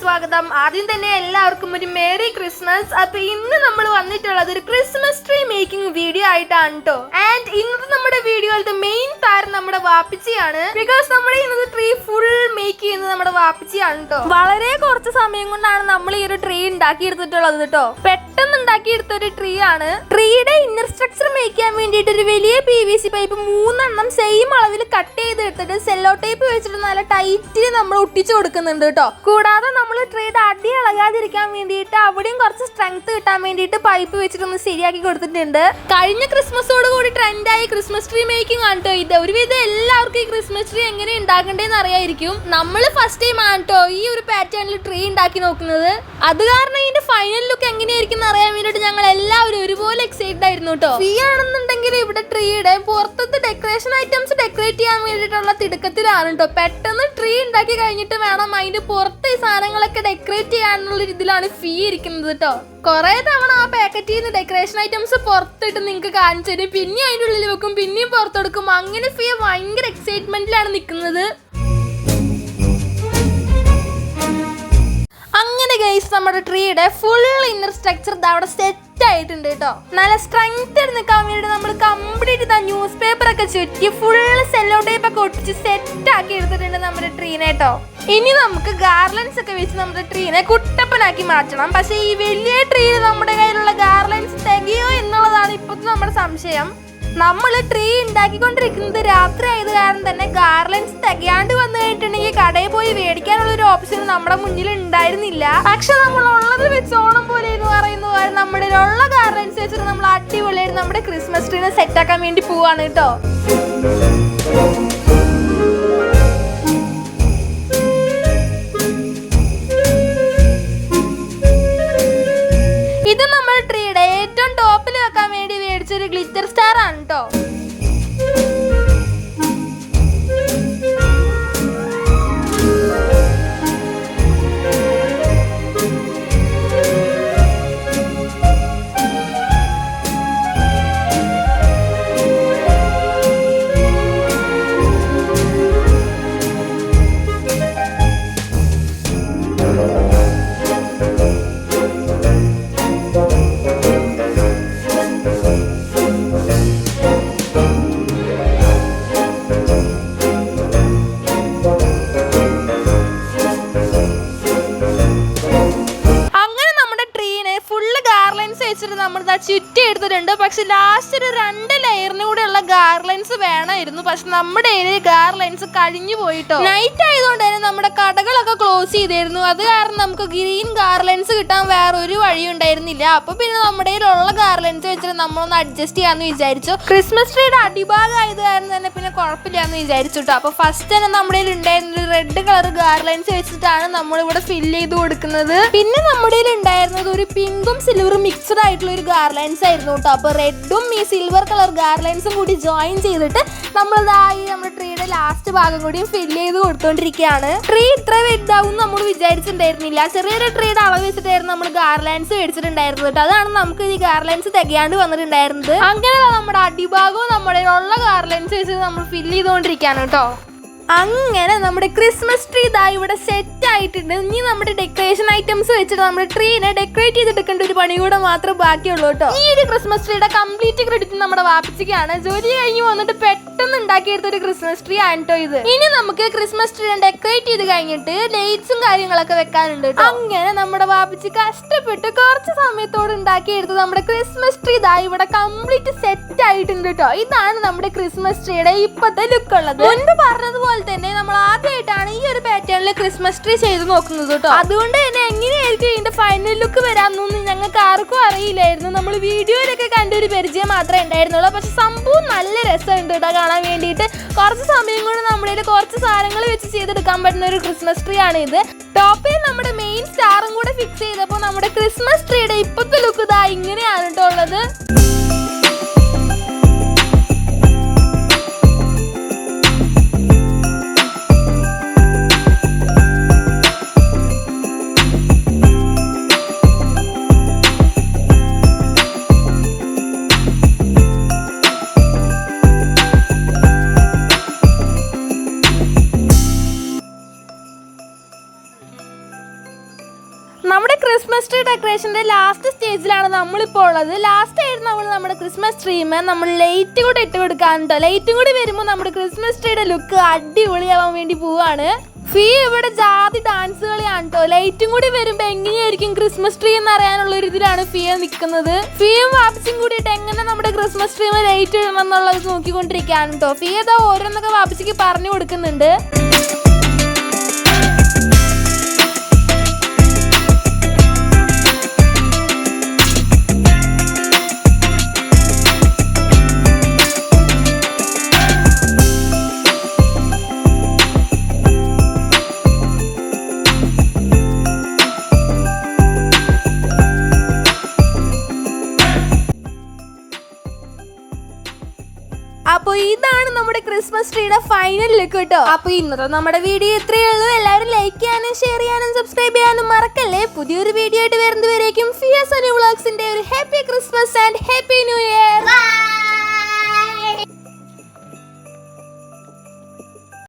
സ്വാഗതം. ആദ്യം തന്നെ എല്ലാവർക്കും ഒരു മേരി ക്രിസ്മസ് അപ്പൊ ഇന്ന് നമ്മൾ വന്നിട്ടുള്ളത് ഒരു ക്രിസ്മസ് ട്രീ മേക്കിംഗ് വീഡിയോ ആയിട്ടാണ് കേട്ടോ ആൻഡ് ഇന്നത്തെ നമ്മുടെ വീഡിയോയിലത്തെ മെയിൻ താരം നമ്മുടെ വാപ്പിച്ചിയാണ്. ബിക്കോസ് നമ്മുടെ ഇന്നത്തെ ട്രീ ഫുൾ മേക്ക് ചെയ്യുന്നത് നമ്മുടെ വാപ്പിച്ചിയാണ് കേട്ടോ വളരെ കുറച്ച് സമയം കൊണ്ടാണ് നമ്മൾ ഈ ഒരു ട്രീ ഉണ്ടാക്കിയെടുത്തിട്ടുള്ളത് കേട്ടോ പെട്ടെന്ന് ഉണ്ടാക്കിയെടുത്ത ഒരു ട്രീ ആണ്. ട്രീയുടെ ഇന്നർ സ്ട്രക്ചർ മേക്ക് ചെയ്യാൻ വേണ്ടിയിട്ട് ഒരു വലിയ പി വി സി പൈപ്പ് മൂന്നെണ്ണം സെയിം അളവിൽ കട്ട് ചെയ്ത് എടുത്തിട്ട് സെല്ലോ ടേപ്പ് വെച്ചിട്ട് നല്ല ടൈറ്റിൽ നമ്മൾ ഒട്ടിച്ചു കൊടുക്കുന്നുണ്ട് കേട്ടോ കൂടാതെ നമ്മൾ ട്രീത് അടി ഇളകാതിരിക്കാൻ വേണ്ടിയിട്ട് അവിടെയും കുറച്ച് സ്ട്രെങ്ത് കിട്ടാൻ വേണ്ടിയിട്ട് പൈപ്പ് വെച്ചിട്ട് ഒന്ന് ശരിയാക്കി കൊടുത്തിട്ടുണ്ട്. കഴിഞ്ഞ ക്രിസ്മസോട് കൂടി ട്രെൻഡായി ക്രിസ്മസ് ട്രീ മേക്കിംഗ് ആണ് കേട്ടോ ഇത്. ഒരുവിധം എല്ലാവർക്കും ഈ ക്രിസ്മസ് ട്രീ എങ്ങനെ ഉണ്ടാക്കണ്ടേന്ന് അറിയായിരിക്കും. നമ്മൾ ഫസ്റ്റ് ടൈം ആണ് കേട്ടോ ഈ ഒരു പാറ്റേണിൽ ട്രീ ഉണ്ടാക്കി നോക്കുന്നത്. അത് കാരണം ഇതിന്റെ ഫൈനൽ ലുക്ക് എങ്ങനെയായിരിക്കും? എന്ന് ഞങ്ങൾ എല്ലാവരും ഒരുപോലെ എക്സൈറ്റഡ് ആയിരുന്നു കേട്ടോ. ഫ്രീ ആണെന്നുണ്ടെങ്കിൽ ഇവിടെ ട്രീയുടെ പുറത്തത്തെ ഡെക്കറേഷൻ ഐറ്റംസ് ഡെക്കറേറ്റ് ചെയ്യാൻ വേണ്ടിയിട്ടുള്ള തിടുക്കത്തിലാണ് കേട്ടോ. പെട്ടെന്ന് ട്രീ ഉണ്ടാക്കി കഴിഞ്ഞിട്ട് വേണം അതിന്റെ പുറത്തെ സാധനങ്ങളൊക്കെ ഡെക്കറേറ്റ് ചെയ്യാനുള്ള രീതിയിലാണ് ഫീ ഇരിക്കുന്നത് കേട്ടോ. കുറെ തവണ ആ പാക്കറ്റിൽ നിന്ന് ഡെക്കറേഷൻ ഐറ്റംസ് പുറത്തിട്ട് നിങ്ങൾക്ക് കാണിച്ചു തരും. പിന്നെ അതിന്റെ ഉള്ളിൽ വെക്കും പിന്നെയും പുറത്തെടുക്കും അങ്ങനെ ഫീ ഭയങ്കര എക്സൈറ്റ്മെന്റിലാണ് നിൽക്കുന്നത്. നമ്മുടെ ട്രീയുടെ ഫുൾ ഇന്നർ സ്ട്രക്ചർ അവിടെ സെറ്റ് ആയിട്ടുണ്ട് കേട്ടോ നല്ല സ്ട്രെങ്ത് നിൽക്കാൻ വേണ്ടി നമ്മൾ കംപ്ലീറ്റ് ഇതാ ന്യൂസ് പേപ്പർ ഒക്കെ ചുറ്റി ഫുൾ സെല്ലോ ടൈപ്പ് ഒക്കെ ഒട്ടിച്ച് സെറ്റ് ആക്കി എടുത്തിട്ടുണ്ട് നമ്മുടെ ട്രീനെ കേട്ടോ ഇനി നമുക്ക് ഗാർലൻസ് ഒക്കെ വെച്ച് നമ്മുടെ ട്രീനെ കുട്ടപ്പനാക്കി മാറ്റണം. പക്ഷേ ഈ വലിയ ട്രീയിൽ നമ്മുടെ കയ്യിലുള്ള ഗാർലൻസ് തികയോ എന്നുള്ളതാണ് ഇപ്പോഴത്തെ നമ്മുടെ സംശയം. നമ്മൾ ട്രീ ഉണ്ടാക്കിക്കൊണ്ടിരിക്കുന്നത് രാത്രി ആയത് കാരണം തന്നെ ഗാർലൻസ് തികയാണ്ട് വന്നു കഴിഞ്ഞിട്ടുണ്ടെങ്കിൽ കടയിൽ പോയി മേടിക്കാനുള്ള ഒരു ഓപ്ഷൻ നമ്മുടെ മുന്നിൽ ഉണ്ടായിരുന്നില്ല. പക്ഷെ നമ്മൾ ഉള്ളത് വെച്ച് ഓണം പോലെ എന്ന് പറയുന്നത് നമ്മുടെ ഉള്ള ഗാർലൻസ് വെച്ചിട്ട് നമ്മൾ അടിപൊളിയായിട്ട് നമ്മുടെ ക്രിസ്മസ് ട്രീനെ സെറ്റ് ആക്കാൻ വേണ്ടി പോവാണ് കേട്ടോ. പക്ഷെ ലാസ്റ്റ് ഒരു രണ്ട് ലെയറിന് കൂടെ ഉള്ള ഗാർലൈൻസ് വേണമായിരുന്നു. പക്ഷെ നമ്മുടെ ഏരിയ ഗാർലൈൻസ് കഴിഞ്ഞു പോയിട്ടോ. നൈറ്റ് ആയതുകൊണ്ട് തന്നെ നമ്മുടെ കടകളൊക്കെ ക്ലോസ് ചെയ്തിരുന്നു. അത് കാരണം നമുക്ക് ഗ്രീൻ ഗാർലൈൻസ് കിട്ടാൻ വേറെ ഒരു വഴി ഉണ്ടായിരുന്നില്ല അപ്പൊ പിന്നെ നമ്മുടെ ഉള്ള ഗാർലൈൻസ് വെച്ചിട്ട് നമ്മളൊന്ന് അഡ്ജസ്റ്റ് ചെയ്യാന്ന് വിചാരിച്ചു. ക്രിസ്മസ് ട്രീയുടെ അടിഭാഗം ആയത് കാരണം തന്നെ പിന്നെ കുഴപ്പമില്ല എന്ന് വിചാരിച്ചു കേട്ടോ. അപ്പൊ ഫസ്റ്റ് തന്നെ നമ്മുടെ ഉണ്ടായിരുന്ന റെഡ് കളർ ഗാർലൈൻസ് വെച്ചിട്ടാണ് നമ്മൾ ഇവിടെ ഫില്ല് ചെയ്ത് കൊടുക്കുന്നത്. പിന്നെ നമ്മുടെ കയ്യിൽ ഉണ്ടായിരുന്നത് ഒരു പിങ്കും സിൽവറും മിക്സ്ഡ് ആയിട്ടുള്ള ഒരു ഗാർലൻസ് ആയിരുന്നു കേട്ടോ. അപ്പൊ റെഡും ഈ സിൽവർ കളർ ഗാർലൻസും കൂടി ജോയിൻ ചെയ്തിട്ട് നമ്മൾ ഈ നമ്മുടെ ട്രീയുടെ ലാസ്റ്റ് ഭാഗം കൂടിയും ഫിൽ ചെയ്ത് കൊടുത്തോണ്ടിരിക്കുകയാണ്. ട്രീ ഇത്ര വലുതാവും നമ്മൾ വിചാരിച്ചിട്ടുണ്ടായിരുന്നില്ല. ചെറിയൊരു ട്രീയുടെ അളവ് വെച്ചിട്ടായിരുന്നു നമ്മൾ ഗാർലൻസ് മേടിച്ചിട്ടുണ്ടായിരുന്നത് കേട്ടോ. അതാണ് നമുക്ക് ഈ ഗാർലൻസ് തികയാണ്ട് വന്നിട്ടുണ്ടായിരുന്നത്. അങ്ങനെ നമ്മുടെ അടിഭാഗവും നമ്മുടെ ഉള്ള ഗാർലൈൻസ് വെച്ചിട്ട് നമ്മൾ ഫില്ല് ചെയ്തുകൊണ്ടിരിക്കുകയാണ് കേട്ടോ. അങ്ങനെ നമ്മുടെ ക്രിസ്മസ് ട്രീ ഇതാ ഇവിടെ സെറ്റ് ആയിട്ടുണ്ട്. ഇനി നമ്മുടെ ഡെക്കറേഷൻ ഐറ്റംസ് വെച്ചിട്ട് നമ്മുടെ ട്രീനെ ഡെക്കറേറ്റ് ചെയ്തെടുക്കേണ്ട ഒരു പണി കൂടെ മാത്രമേ ബാക്കിയുള്ളൂ കേട്ടോ. ഈ ഒരു ക്രിസ്മസ് ട്രീയുടെ കംപ്ലീറ്റ് ക്രെഡിറ്റ് നമ്മുടെ വാപ്പിച്ചിക്കാണ്. ജോലി കഴിഞ്ഞ് വന്നിട്ട് പെട്ടെന്ന് ഉണ്ടാക്കിയെടുത്ത ഒരു ക്രിസ്മസ് ട്രീ ആണ് ഇത്. ഇനി നമുക്ക് ക്രിസ്മസ് ട്രീനെ ഡെക്കറേറ്റ് ചെയ്ത് കഴിഞ്ഞിട്ട് ലൈറ്റ്സും കാര്യങ്ങളൊക്കെ വെക്കാനുണ്ട് അങ്ങനെ നമ്മുടെ വാപ്പിച്ചി കഷ്ടപ്പെട്ട് കുറച്ച് സമയത്തോട് ഉണ്ടാക്കിയെടുത്ത് നമ്മുടെ ക്രിസ്മസ് ട്രീ ഇതാ ഇവിടെ കംപ്ലീറ്റ് സെറ്റ് ആയിട്ടുണ്ട് കേട്ടോ ഇതാണ് നമ്മുടെ ക്രിസ്മസ് ട്രീയുടെ ഇപ്പോഴത്തെ ലുക്ക് ഉള്ളത്. മുൻപ് പറഞ്ഞതുപോലെ തന്നെ നമ്മൾ ആദ്യമായിട്ടാണ് ഈ ഒരു പാറ്റേണിൽ ക്രിസ്മസ് ട്രീ ചെയ്ത് നോക്കുന്നത് കേട്ടോ. അതുകൊണ്ട് തന്നെ എങ്ങനെയായിരിക്കും ഇതിന്റെ ഫൈനൽ ലുക്ക് വരാമെന്നൊന്നും ഞങ്ങൾക്ക് ആർക്കും അറിയില്ലായിരുന്നു. നമ്മൾ വീഡിയോയിലൊക്കെ കണ്ട ഒരു പരിചയം മാത്രമേ ഉണ്ടായിരുന്നുള്ളൂ. പക്ഷെ സംഭവം നല്ല രസമുണ്ട് കേട്ടോ കാണാൻ വേണ്ടിയിട്ട്. കുറച്ച് സമയം കൊണ്ട് നമ്മുടെ കുറച്ച് സാധനങ്ങൾ വെച്ച് ചെയ്തെടുക്കാൻ പറ്റുന്ന ഒരു ക്രിസ്മസ് ട്രീ ആണ് ഇത്. ടോപ്പിൽ നമ്മുടെ മെയിൻ സ്റ്റാറും കൂടെ ഫിക്സ് ചെയ്തപ്പോൾ നമ്മുടെ ക്രിസ്മസ് ട്രീയുടെ ഇപ്പോഴത്തെ ലുക്ക് ഇതാ ഇങ്ങനെയാണ് കേട്ടോ ഉള്ളത്. ഡെക്കറേഷന്റെ ലാസ്റ്റ് സ്റ്റേജിലാണ് നമ്മളിപ്പോൾ ഉള്ളത്. ലാസ്റ്റ് ആയിരുന്നു നമ്മൾ നമ്മുടെ ക്രിസ്മസ് ട്രീമ് നമ്മൾ ലൈറ്റ് കൂടെ ഇട്ട് കൊടുക്കാൻ കേട്ടോ ലൈറ്റും കൂടി വരുമ്പോൾ നമ്മുടെ ക്രിസ്മസ് ട്രീയുടെ ലുക്ക് അടിപൊളിയാവാൻ വേണ്ടി പോവാണ്. ഫീ ഇവിടെ ജാതി ഡാൻസ് കളിയാണ് കേട്ടോ ലൈറ്റും കൂടി വരുമ്പോൾ എങ്ങനെയായിരിക്കും ക്രിസ്മസ് ട്രീ എന്ന് അറിയാനുള്ള ഒരു ഇതിലാണ് ഫിയ നിൽക്കുന്നത് ഫീയും വാപ്പിച്ചും കൂടിയിട്ട് എങ്ങനെ നമ്മുടെ ക്രിസ്മസ് ട്രീമ് ലൈറ്റ് ഇടണം എന്നുള്ളത് നോക്കിക്കൊണ്ടിരിക്കുകയാണ് കേട്ടോ ഫിയ ഇതാ ഓരോന്നൊക്കെ വാപ്പിച്ചിക്ക് പറഞ്ഞു കൊടുക്കുന്നുണ്ട്. ഇതാണ് നമ്മുടെ ക്രിസ്മസ് ട്രീയുടെ ഫൈനൽ ലുക്ക് കേട്ടോ. അപ്പൊ ഇന്നത്തെ നമ്മുടെ വീഡിയോ ഇത്രയേ ഉള്ളൂ. എല്ലാവരും ലൈക്ക് ചെയ്യാനും ഷെയർ ചെയ്യാനും സബ്സ്ക്രൈബ് ചെയ്യാനും മറക്കല്ലേ? പുതിയൊരു വീഡിയോ ആയിട്ട് വരുന്നതുവരേക്കും ഫിയസ് വ്ളോഗ്സിന്റെ ഒരു happy Christmas and happy new year.